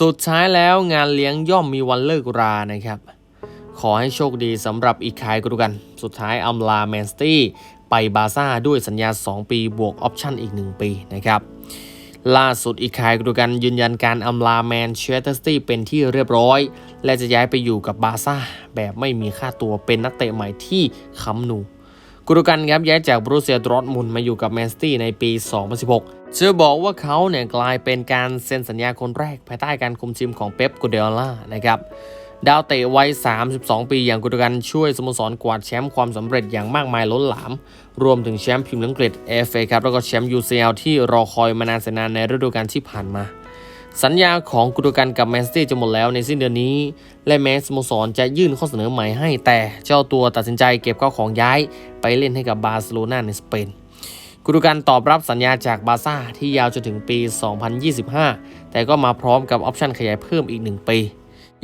สุดท้ายแล้วงานเลี้ยงย่อมมีวันเลิกรานะครับ ขอให้โชคดีสำหรับอีกคายกรุกัน สุดท้ายอัมลาแมนสตี้ไปบาซ่าด้วยสัญญา 2 ปีบวกออปชั่นอีก 1 ปีนะครับ ล่าสุดอีกคายกรุกันยืนยันการอำลาแมนเชสเตอร์ซิตี้เป็นที่เรียบร้อย และจะย้ายไปอยู่กับบาซ่าแบบไม่มีค่าตัวเป็นนักเตะใหม่ที่ค้ำนูกุรุกันครับย้ายจากบรูเซียดรอทมุนมาอยู่กับแมนซิตี้ในปี 2016 จะบอกว่าเขาเนี่ยกลายเป็นการเซ็นสัญญาคนแรกภายใต้การคุมทีมของเป๊ปกูเดล่านะครับดาวเตะวัย 32 ปีอย่างกุดกันช่วยสโมสรกวาดแชมป์ความสำเร็จอย่างมากมายล้นหลาม รวมถึงแชมป์พรีเมียร์ลีกอังกฤษ FA ครับแล้วก็แชมป์ UCL ที่รอคอยมานานแสนนานในฤดูกาลที่ผ่านมา สัญญาของกุดกันกับแมนซิตี้จะหมดแล้วในสิ้นเดือนนี้ และแม้สโมสรจะยื่นข้อเสนอใหม่ให้แต่เจ้าตัวตัดสินใจเก็บข้าของย้ายไปเล่นให้กับบาร์เซโลนาในสเปน กุดูกันตอบรับสัญญาจากบาร์ซ่าที่ยาวจนถึงปี 2025 แต่ก็มาพร้อมกับออปชั่นขยายเพิ่มอีก 1 ปี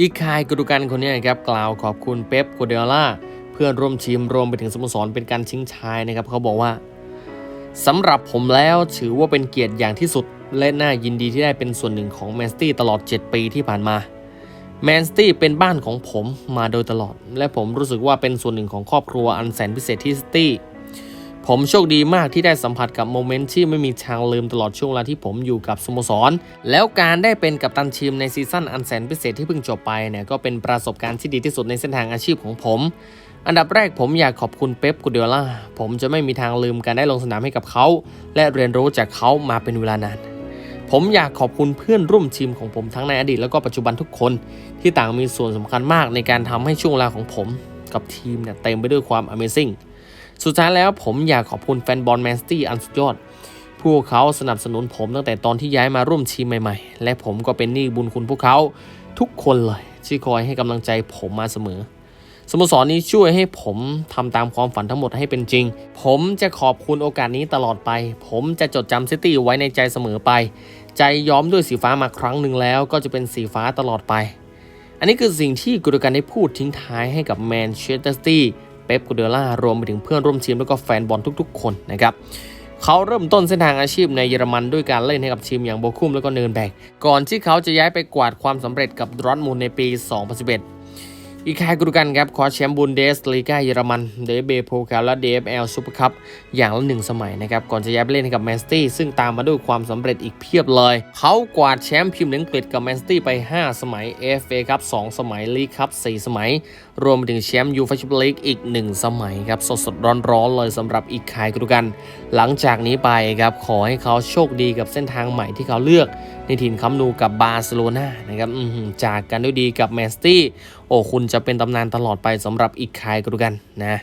อีกคายกุดูกันคนนี้นะครับกล่าวขอบคุณเป๊ปกัวเดล่าเพื่อนร่วมทีมรวมไปถึงสโมสรเป็นการชิงชายนะครับเขาบอกว่าสำหรับผมแล้วถือว่าเป็นเกียรติอย่างที่สุด และน่ายินดีที่ได้เป็นส่วนหนึ่งของแมนสตี้ตลอด 7 ปีที่ผ่านมาแมนสตี้เป็นบ้านของผมมาโดยตลอด และผมรู้สึกว่าเป็นส่วนหนึ่งของครอบครัวอันแสนพิเศษที่ซิตี้ ผมโชคดีมากที่ได้สัมผัสกับโมเมนต์ที่ไม่มีทางลืมตลอดช่วงเวลาที่ผมอยู่กับสโมสร แล้วการได้เป็นกัปตันทีมในซีซั่นอันแสนพิเศษที่เพิ่งจบไปเนี่ยก็เป็นประสบการณ์ที่ดีที่สุดในเส้นทางอาชีพของผม อันดับแรกผมอยากขอบคุณเป๊ปกูเดล่าผมจะไม่มีทางลืมการได้ลงสนามให้กับเขา และเรียนรู้จากเขามาเป็นเวลานานผมอยากขอบคุณเพื่อนร่วมทีมของผมทั้งในอดีตแล้วก็ปัจจุบันทุกคนที่ต่างมีส่วนสำคัญมากในการทำให้ช่วงเวลาของผม กับทีมเนี่ยเต็มไปด้วยความ Amazing สุดท้ายแล้วผมอยากขอบคุณแฟนบอลแมนสตี้อันสุดยอด พวกเขาสนับสนุนผมตั้งแต่ตอนที่ย้ายมาร่วมทีมใหม่ๆ และผมก็เป็นหนี้บุญคุณพวกเขาทุกคนเลยที่คอยให้กำลังใจผมมาเสมอสโมสรนี้ช่วยให้ผมทำตามความฝันทั้งหมดให้เป็นจริง ผมจะขอบคุณโอกาสนี้ตลอดไป ผมจะจดจำซิตี้ไว้ในใจเสมอไป ใจย้อมด้วยสีฟ้ามาครั้งหนึ่งแล้ว ก็จะเป็นสีฟ้าตลอดไป อันนี้คือสิ่งที่กุดกันได้พูดทิ้งท้ายให้กับแมนเชสเตอร์ซิตี้ ป๊ปกูเดล่ารวมไปถึงเพื่อนร่วมทีมแล้วก็แฟนบอลทุกๆ คนนะครับเขาเริ่มต้นเส้นทางอาชีพในเยอรมันด้วยการเล่นให้กับทีมอย่างโบคุมแล้วก็เนินแบก ก่อนที่เขาจะย้ายไปกวาดความสำเร็จกับดรอนมูลในปี 2011 อีกคายกุกันครับคว้าแชมป์บุนเดสลีกาเยอรมันเดเบโพกาและ DFL ซูเปอร์คัพอย่างละหนึ่งสมัยนะครับ ก่อนจะย้ายไปเล่นกับแมนสตี้ซึ่งตามมาด้วยความสำเร็จอีกเพียบเลย เขากวาดแชมป์พรีเมียร์ลีกอังกฤษกับแมนสตี้ไป 5 สมัย FA ครับ2สมัยลีกคัพ4สมัย รวมไปถึงแชมป์ยูฟ่าแชมเปี้ยนลีกอีก 1 สมัยครับสดๆร้อนๆเลยสำหรับอีกคายกุกัน หลังจากนี้ไปครับขอให้เขาโชคดีกับเส้นทางใหม่ที่เขาเลือก ในถิ่นคัมนูกับบาร์เซโลนานะครับจากกันด้วยดีกับแมนสตี้โอ้คุณจะเป็นตำนานตลอดไปสำหรับอีกคายกุดกันนะ